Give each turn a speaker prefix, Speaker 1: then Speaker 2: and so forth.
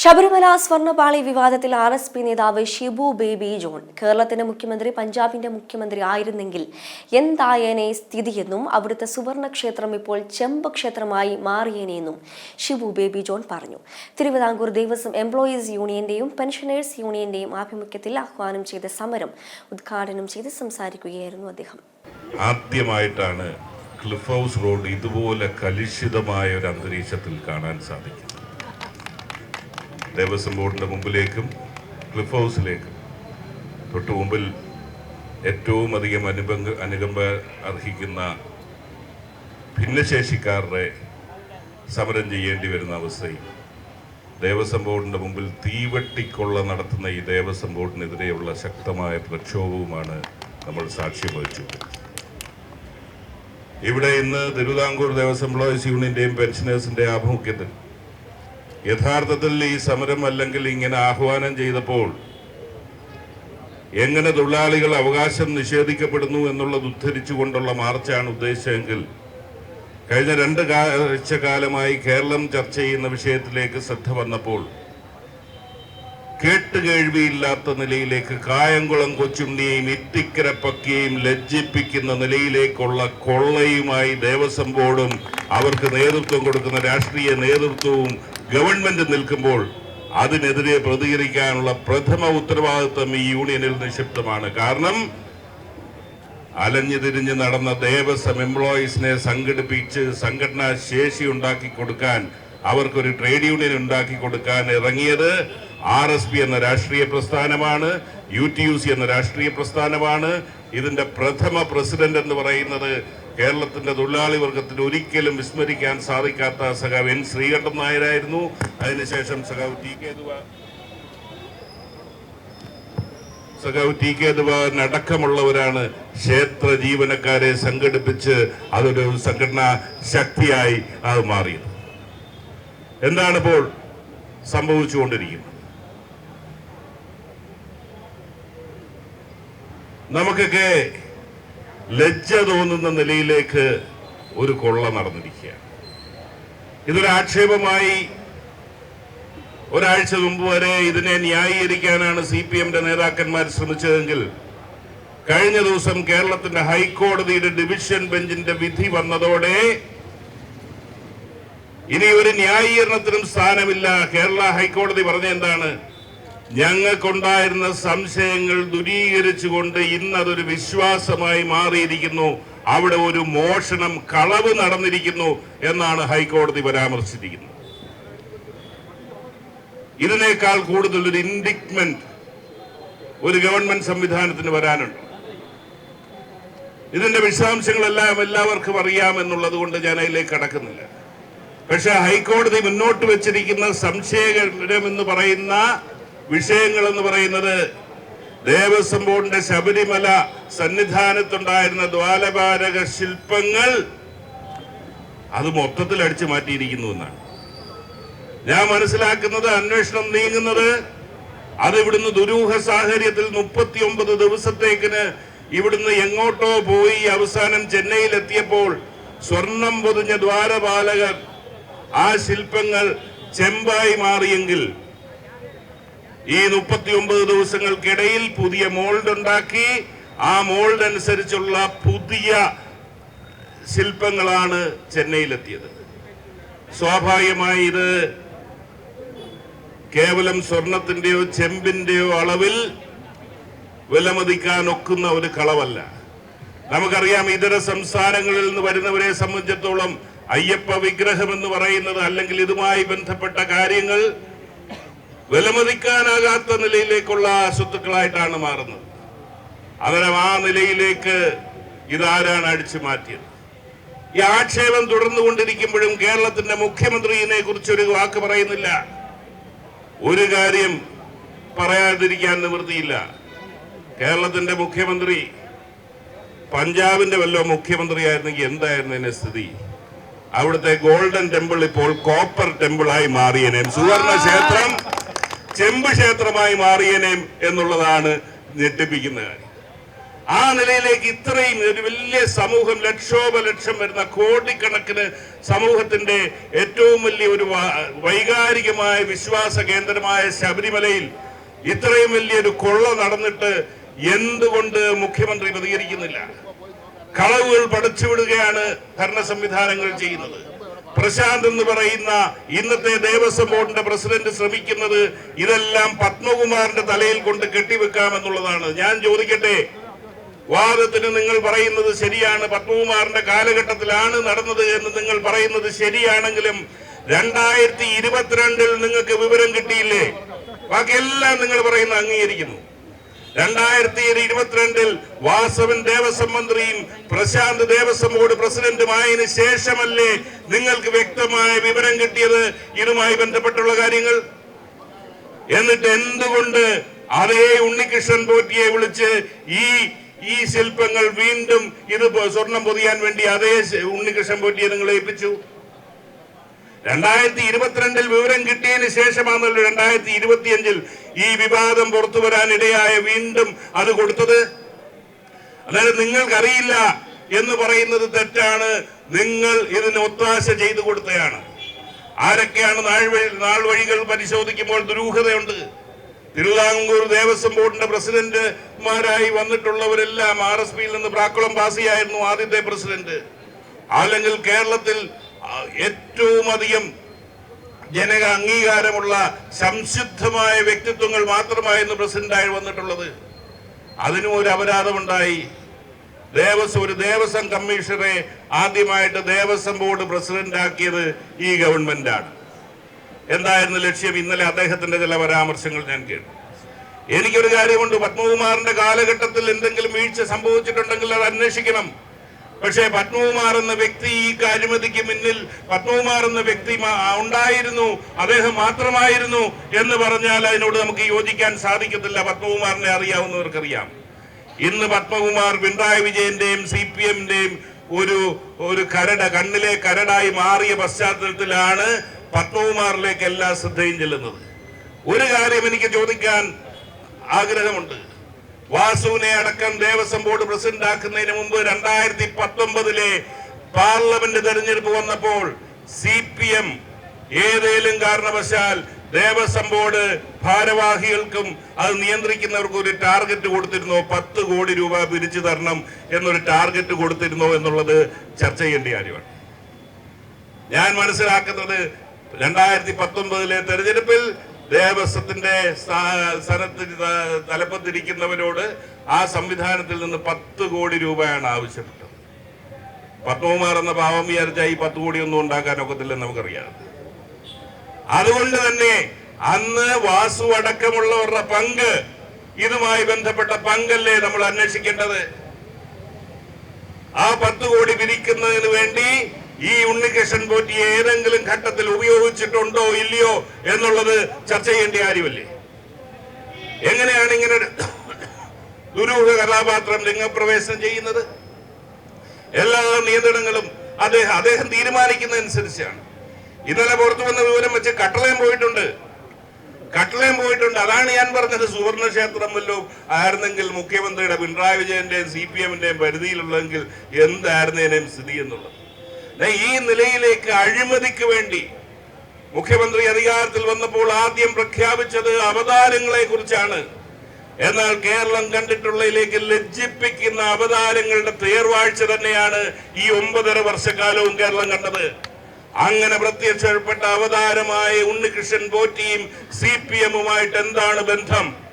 Speaker 1: ശബരിമല സ്വർണപാളി വിവാദത്തിൽ R S P നേതാവ് Shibu Baby John. കേരളത്തിന്റെ മുഖ്യമന്ത്രി പഞ്ചാബിന്റെ മുഖ്യമന്ത്രി ആയിരുന്നെങ്കിൽ എന്തായേനെ സ്ഥിതിയെന്നും അവിടുത്തെ സുവർണ ക്ഷേത്രം ഇപ്പോൾ ചെമ്പ് ക്ഷേത്രമായി മാറിയേനെയെന്നും ഷിബു ബേബി ജോൺ പറഞ്ഞു. തിരുവിതാംകൂർ ദേവസ്വം എംപ്ലോയീസ് യൂണിയന്റെയും പെൻഷനേഴ്സ് യൂണിയന്റെയും ആഭിമുഖ്യത്തിൽ ആഹ്വാനം ചെയ്ത സമരം ഉദ്ഘാടനം ചെയ്ത് സംസാരിക്കുകയായിരുന്നു അദ്ദേഹം.
Speaker 2: ആദ്യമായിട്ടാണ് ക്ലിഫ് ഹൗസ് റോഡ് ഇതുപോലെ കലുഷിതമായ ഒരു അന്തരീക്ഷത്തിൽ കാണാൻ സാധിക്കും ദേവസ്വം ബോർഡിന്റെ മുമ്പിലേക്കും ക്ലിഫ് ഹൗസിലേക്കും. തൊട്ടു മുമ്പിൽ ഏറ്റവും അധികം അനുബന്ധ അനുകമ്പ അർഹിക്കുന്ന ഭിന്നശേഷിക്കാരുടെ സമരം ചെയ്യേണ്ടി വരുന്ന അവസ്ഥയും ദേവസ്വം ബോർഡിന്റെ മുമ്പിൽ തീവെട്ടിക്കൊള്ള നടത്തുന്ന ഈ ദേവസ്വം ബോർഡിനെതിരെയുള്ള ശക്തമായ പ്രക്ഷോഭവുമാണ് നമ്മൾ സാക്ഷ്യം വഹിച്ചത് ഇവിടെ ഇന്ന് തിരുവിതാംകൂർ ദേവസ്വം എംപ്ലോയീസ് യൂണിയന്റെയും പെൻഷനേഴ്സിന്റെ ആഭിമുഖ്യത്തിൽ യഥാർത്ഥത്തിൽ ഈ സമരം അല്ലെങ്കിൽ ഇങ്ങനെ ആഹ്വാനം ചെയ്തപ്പോൾ എങ്ങനെ തൊഴിലാളികൾ അവകാശം നിഷേധിക്കപ്പെടുന്നു എന്നുള്ളത് ഉദ്ധരിച്ചുകൊണ്ടുള്ള മാർച്ചാണ് ഉദ്ദേശിച്ചതെങ്കിൽ കഴിഞ്ഞ രണ്ട് ആഴ്ചക്കാലമായി കേരളം ചർച്ച ചെയ്യുന്ന വിഷയത്തിലേക്ക് ശ്രദ്ധ വന്നപ്പോൾ കേട്ടുകേഴ്വിയില്ലാത്ത നിലയിലേക്ക് കായംകുളം കൊച്ചുണ്ണിയെയും ഇത്തിക്കര പക്കിയെയും ലജ്ജിപ്പിക്കുന്ന നിലയിലേക്കുള്ള കൊള്ളയുമായി ദേവസ്വം ബോർഡും അവർക്ക് നേതൃത്വം കൊടുക്കുന്ന രാഷ്ട്രീയ നേതൃത്വവും ഗവൺമെന്റ് നിൽക്കുമ്പോൾ അതിനെതിരെ പ്രതികരിക്കാനുള്ള പ്രഥമ ഉത്തരവാദിത്വം ഈ യൂണിയനിൽ നിക്ഷിപ്തമാണ്. കാരണം അലഞ്ഞു തിരിഞ്ഞ് നടന്ന ദേവസ്വം എംപ്ലോയീസിനെ സംഘടിപ്പിച്ച് സംഘടനാ ശേഷി ഉണ്ടാക്കി കൊടുക്കാൻ അവർക്കൊരു ട്രേഡ് യൂണിയൻ ഉണ്ടാക്കി കൊടുക്കാൻ ഇറങ്ങിയത് ആർ എസ് പി എന്ന രാഷ്ട്രീയ പ്രസ്ഥാനമാണ് യു ടി യു സി എന്ന രാഷ്ട്രീയ പ്രസ്ഥാനമാണ്. ഇതിന്റെ പ്രഥമ പ്രസിഡന്റ് എന്ന് പറയുന്നത് കേരളത്തിന്റെ തൊഴിലാളി വർഗത്തിന് ഒരിക്കലും വിസ്മരിക്കാൻ സാധിക്കാത്ത സഖാവ് എൻ ശ്രീകണ്ഠൻ നായരായിരുന്നു. അതിനുശേഷം സഖാവ് ടി കെ സഖാവ് ടി കെ അടക്കമുള്ളവരാണ് ക്ഷേത്ര ജീവനക്കാരെ സംഘടിപ്പിച്ച് അതൊരു സംഘടനാ ശക്തിയായി അത് മാറിയത്. എന്താണിപ്പോൾ സംഭവിച്ചുകൊണ്ടിരിക്കുന്നത്? നമുക്കൊക്കെ ലജ്ജ തോന്നുന്ന നിലയിലേക്ക് ഒരു കൊള്ള നടന്നിരിക്കുകയാണ്. ഇതൊരാക്ഷേപമായി ഒരാഴ്ച മുമ്പ് വരെ ഇതിനെ ന്യായീകരിക്കാനാണ് സി പി എമ്മിന്റെ നേതാക്കന്മാർ ശ്രമിച്ചതെങ്കിൽ കഴിഞ്ഞ ദിവസം കേരളത്തിന്റെ ഹൈക്കോടതിയുടെ ഡിവിഷൻ ബെഞ്ചിന്റെ വിധി വന്നതോടെ ഇനി ഒരു ന്യായീകരണത്തിനും സ്ഥാനമില്ല. കേരള ഹൈക്കോടതി പറഞ്ഞ എന്താണ്? ഞങ്ങൾക്കുണ്ടായിരുന്ന സംശയങ്ങൾ ദുരീകരിച്ചുകൊണ്ട് ഇന്ന് അതൊരു വിശ്വാസമായി മാറിയിരിക്കുന്നു. അവിടെ ഒരു മോഷണം കളവ് നടന്നിരിക്കുന്നു എന്നാണ് ഹൈക്കോടതി പരാമർശിച്ചിരിക്കുന്നത്. ഇതിനേക്കാൾ കൂടുതൽ ഒരു ഇൻഡിക്മെന്റ് ഒരു ഗവൺമെന്റ് സംവിധാനത്തിന് വരാനുണ്ട്. ഇതിന്റെ വിശദാംശങ്ങളെല്ലാം എല്ലാവർക്കും അറിയാമെന്നുള്ളത് കൊണ്ട് ഞാൻ അതിലേക്ക് കടക്കുന്നില്ല. പക്ഷെ ഹൈക്കോടതി മുന്നോട്ട് വെച്ചിരിക്കുന്ന സംശയകരം എന്ന് പറയുന്ന വിഷയങ്ങൾ എന്ന് പറയുന്നത് ദേവസ്വം ബോർഡിന്റെ ശബരിമല സന്നിധാനത്തുണ്ടായിരുന്ന ദ്വാലപാലക ശില്പങ്ങൾ അത് മൊത്തത്തിൽ അടിച്ചു മാറ്റിയിരിക്കുന്നു എന്നാണ്. ഞാൻ മനസ്സിലാക്കുന്നത് അന്വേഷണം നീങ്ങുന്നത് അത് ഇവിടുന്ന് ദുരൂഹ സാഹചര്യത്തിൽ മുപ്പത്തി ഒമ്പത് ദിവസത്തേക്കിന് ഇവിടുന്ന് എങ്ങോട്ടോ പോയി അവസാനം ചെന്നൈയിൽ എത്തിയപ്പോൾ സ്വർണം പൊതിഞ്ഞ ദ്വാരപാലകർ ആ ശില്പങ്ങൾ ചെമ്പായി മാറിയെങ്കിൽ ഈ മുപ്പത്തി ഒമ്പത് ദിവസങ്ങൾക്കിടയിൽ പുതിയ മോൾഡ് ഉണ്ടാക്കി ആ മോൾഡ് അനുസരിച്ചുള്ള പുതിയ ശില്പങ്ങളാണ് ചെന്നൈയിലെത്തിയത്. സ്വാഭാവികമായി ഇത് കേവലം സ്വർണത്തിന്റെയോ ചെമ്പിന്റെയോ അളവിൽ വിലമതിക്കാൻ ഒക്കുന്ന ഒരു കളവല്ല. നമുക്കറിയാം ഇതര സംസ്ഥാനങ്ങളിൽ നിന്ന് വരുന്നവരെ സംബന്ധിച്ചിടത്തോളം അയ്യപ്പ വിഗ്രഹം എന്ന് പറയുന്നത് അല്ലെങ്കിൽ ഇതുമായി ബന്ധപ്പെട്ട കാര്യങ്ങൾ വിലമതിക്കാനാകാത്ത നിലയിലേക്കുള്ള സ്വത്തുക്കളായിട്ടാണ് മാറുന്നത്. അവരെ ആ നിലയിലേക്ക് ഇതാരാണ് അടിച്ചു മാറ്റിയത്? ഈ ആക്ഷേപം തുടർന്നു തുടർന്നുകൊണ്ടിരിക്കുമ്പോഴും കേരളത്തിന്റെ മുഖ്യമന്ത്രിയെ കുറിച്ച് ഒരു വാക്ക് പറയുന്നില്ല. ഒരു കാര്യം പറയാതിരിക്കാൻ നിവൃത്തിയില്ല. കേരളത്തിന്റെ മുഖ്യമന്ത്രി പഞ്ചാബിന്റെ വല്ലോ മുഖ്യമന്ത്രിയായിരുന്നെങ്കിൽ എന്തായിരുന്നു എന്നെ സ്ഥിതി? അവിടുത്തെ ഗോൾഡൻ ടെമ്പിൾ ഇപ്പോൾ കോപ്പർ ടെമ്പിളായി മാറിയനെ. സുവർണ ക്ഷേത്രം ചെമ്പ് ക്ഷേത്രമായി മാറിയനേം എന്നുള്ളതാണ് ഞെട്ടിപ്പിക്കുന്ന കാര്യം. ആ നിലയിലേക്ക് ഇത്രയും ഒരു വലിയ സമൂഹം ലക്ഷോപലക്ഷം വരുന്ന കോടിക്കണക്കിന് സമൂഹത്തിന്റെ ഏറ്റവും വലിയ ഒരു വൈകാരികമായ വിശ്വാസ കേന്ദ്രമായ ശബരിമലയിൽ ഇത്രയും വലിയൊരു കൊള്ള നടന്നിട്ട് എന്തുകൊണ്ട് മുഖ്യമന്ത്രി പ്രതികരിക്കുന്നില്ല? കളവുകൾ പടച്ചുവിടുകയാണ് ഭരണ സംവിധാനങ്ങൾ ചെയ്യുന്നത്. പ്രശാന്ത് എന്ന് പറയുന്ന ഇന്നത്തെ ദേവസ്വം ബോർഡിന്റെ പ്രസിഡന്റ് ശ്രമിക്കുന്നത് ഇതെല്ലാം പത്മകുമാറിന്റെ തലയിൽ കൊണ്ട് കെട്ടിവെക്കാമെന്നുള്ളതാണ്. ഞാൻ ചോദിക്കട്ടെ വാദത്തിന് നിങ്ങൾ പറയുന്നത് ശരിയാണ് പത്മകുമാറിന്റെ കാലഘട്ടത്തിലാണ് നടന്നത് എന്ന് നിങ്ങൾ പറയുന്നത് ശരിയാണെങ്കിലും രണ്ടായിരത്തി ഇരുപത്തിരണ്ടിൽ നിങ്ങൾക്ക് വിവരം കിട്ടിയില്ലേ? ബാക്കിയെല്ലാം നിങ്ങൾ പറയുന്ന അംഗീകരിക്കുന്നു. രണ്ടായിരത്തി ഇരുപത്തിരണ്ടിൽ വാസവൻ ദേവസ്വം മന്ത്രിയും പ്രശാന്ത് ദേവസ്വം ബോർഡ് പ്രസിഡന്റുമായതിനു ശേഷമല്ലേ നിങ്ങൾക്ക് വ്യക്തമായ വിവരം കിട്ടിയത്? ഇതുമായി ബന്ധപ്പെട്ടുള്ള കാര്യങ്ങൾ. എന്നിട്ട് എന്തുകൊണ്ട് അതേ ഉണ്ണികൃഷ്ണൻ പോറ്റിയെ വിളിച്ച് ഈ ഈ ശില്പങ്ങൾ വീണ്ടും ഇത് സ്വർണം പൊതിയാൻ വേണ്ടി അതേ ഉണ്ണികൃഷ്ണൻ പോറ്റിയെ നിങ്ങൾ ഏൽപ്പിച്ചു? രണ്ടായിരത്തി ഇരുപത്തിരണ്ടിൽ വിവരം കിട്ടിയതിന് ശേഷമാണല്ലോ രണ്ടായിരത്തി ഇരുപത്തിയഞ്ചിൽ ഈ വിവാദം പുറത്തു വരാനിടയായ വീണ്ടും അത് കൊടുത്തത്? അതായത് നിങ്ങൾക്കറിയില്ല എന്ന് പറയുന്നത് തെറ്റാണ്. നിങ്ങൾ ഇതിന് ഒത്താശ ചെയ്തു കൊടുത്തയാണ്. ആരൊക്കെയാണ് നാൾ വഴികൾ പരിശോധിക്കുമ്പോൾ ദുരൂഹതയുണ്ട്? തിരുവിതാംകൂർ ദേവസ്വം ബോർഡിന്റെ പ്രസിഡന്റുമാരായി വന്നിട്ടുള്ളവരെല്ലാം ആർ എസ് പിയിൽ നിന്ന് പ്രാക്കുളം പാസിയായിരുന്നു ആദ്യത്തെ പ്രസിഡന്റ്. അല്ലെങ്കിൽ കേരളത്തിൽ ഏറ്റവും അധികം ജനക അംഗീകാരമുള്ള സംശുദ്ധമായ വ്യക്തിത്വങ്ങൾ മാത്രമായിരുന്നു പ്രസിഡന്റായി വന്നിട്ടുള്ളത്. അതിനും ഒരു അപരാധമുണ്ടായി. ദേവസ്വം ഒരു ദേവസ്വം കമ്മീഷണറെ ആദ്യമായിട്ട് ദേവസ്വം ബോർഡ് പ്രസിഡന്റ് ആക്കിയത് ഈ ഗവൺമെന്റാണ്. എന്തായിരുന്നു ലക്ഷ്യം? ഇന്നലെ അദ്ദേഹത്തിന്റെ ചില പരാമർശങ്ങൾ ഞാൻ കേട്ടു. എനിക്കൊരു കാര്യമുണ്ട്. പത്മകുമാറിന്റെ കാലഘട്ടത്തിൽ എന്തെങ്കിലും വീഴ്ച സംഭവിച്ചിട്ടുണ്ടെങ്കിൽ അത് അന്വേഷിക്കണം. പക്ഷേ പത്മകുമാർ എന്ന വ്യക്തി ഈ കാര്യമതിക്ക് മുന്നിൽ പത്മകുമാർ എന്ന വ്യക്തി ഉണ്ടായിരുന്നു. അദ്ദേഹം മാത്രമായിരുന്നു എന്ന് പറഞ്ഞാൽ അതിനോട് നമുക്ക് യോജിക്കാൻ സാധിക്കത്തില്ല. പത്മകുമാറിനെ അറിയാവുന്നവർക്കറിയാം. ഇന്ന് പത്മകുമാർ പിണറായി വിജയന്റെയും സി പി എമ്മിന്റെയും ഒരു ഒരു കരട കണ്ണിലെ കരടായി മാറിയ പശ്ചാത്തലത്തിലാണ് പത്മകുമാറിലേക്ക് എല്ലാ ശ്രദ്ധയും ചെല്ലുന്നത്. ഒരു കാര്യം എനിക്ക് ചോദിക്കാൻ ആഗ്രഹമുണ്ട്. വാസുവിനെ അടക്കം ദേവസ്വം ബോർഡ് പ്രസിഡന്റ് ആക്കുന്നതിന് മുമ്പ് രണ്ടായിരത്തി പത്തൊമ്പതിലെ പാർലമെന്റ് തെരഞ്ഞെടുപ്പ് വന്നപ്പോൾ സി പി എം ഏതേലും കാരണവശാൽ ദേവസ്വം ബോർഡ് ഭാരവാഹികൾക്കും അത് നിയന്ത്രിക്കുന്നവർക്കും ഒരു ടാർഗറ്റ് കൊടുത്തിരുന്നോ. പത്ത് കോടി രൂപ പിരിച്ചു തരണം എന്നൊരു ടാർഗറ്റ് കൊടുത്തിരുന്നോ എന്നുള്ളത് ചർച്ച ചെയ്യേണ്ട കാര്യമാണ്. ഞാൻ മനസ്സിലാക്കുന്നത് രണ്ടായിരത്തി പത്തൊമ്പതിലെ തെരഞ്ഞെടുപ്പിൽ ദേവസ്വത്തിന്റെ സ്ഥാനത്ത് തലപ്പത്തിരിക്കുന്നവരോട് ആ സംവിധാനത്തിൽ നിന്ന് പത്ത് കോടി രൂപയാണ് ആവശ്യപ്പെട്ടത്. പത്മകുമാർ എന്ന പാവം വിചാരിച്ച ഈ പത്ത് കോടി ഒന്നും ഉണ്ടാക്കാൻ ഒക്കത്തില്ലെന്ന് നമുക്കറിയാം. അതുകൊണ്ട് തന്നെ അന്ന് വാസു അടക്കമുള്ളവരുടെ പങ്ക് ഇതുമായി ബന്ധപ്പെട്ട പങ്കല്ലേ നമ്മൾ അന്വേഷിക്കേണ്ടത്? ആ പത്ത് കോടി പിരിക്കുന്നതിന് വേണ്ടി ഈ ഉണ്ണികൃഷ്ണൻ പോറ്റി ഏതെങ്കിലും ഘട്ടത്തിൽ ഉപയോഗിച്ചിട്ടുണ്ടോ ഇല്ലയോ എന്നുള്ളത് ചർച്ച ചെയ്യേണ്ട കാര്യമല്ലേ? എങ്ങനെയാണ് ഇങ്ങനെ ദുരൂഹ കഥാപാത്രം രംഗപ്രവേശനം ചെയ്യുന്നത്? എല്ലാ നിയന്ത്രണങ്ങളും അദ്ദേഹം അദ്ദേഹം തീരുമാനിക്കുന്നതനുസരിച്ചാണ്. ഇന്നലെ പുറത്തു വന്ന വിവരം വെച്ച് കട്ടളയം പോയിട്ടുണ്ട്. കട്ടളയം പോയിട്ടുണ്ട്. അതാണ് ഞാൻ പറഞ്ഞത്. സുവർണ ക്ഷേത്രം വല്ലതും ആയിരുന്നെങ്കിൽ മുഖ്യമന്ത്രിയുടെ പിണറായി വിജയന്റെയും സി പി എമ്മിന്റെയും പരിധിയിലുള്ളെങ്കിൽ എന്തായിരുന്നേനേയും സ്ഥിതി എന്നുള്ളത്. ഈ നിലയിലേക്ക് അഴിമതിക്ക് വേണ്ടി മുഖ്യമന്ത്രി അധികാരത്തിൽ വന്നപ്പോൾ ആദ്യം പ്രഖ്യാപിച്ചത് അവതാരങ്ങളെ കുറിച്ചാണ് എന്നാൽ കേരളം കണ്ടിട്ടുള്ളതിലേക്ക് ലജ്ജിപ്പിക്കുന്ന അവതാരങ്ങളുടെ തേർവാഴ്ച തന്നെയാണ് ഈ ഒമ്പതര വർഷക്കാലവും കേരളം കണ്ടത്. അങ്ങനെ പ്രത്യക്ഷപ്പെട്ട അവതാരമായ ഉണ്ണികൃഷ്ണൻ പോറ്റിയും സി പി എമ്മുമായിട്ട് എന്താണ് ബന്ധം?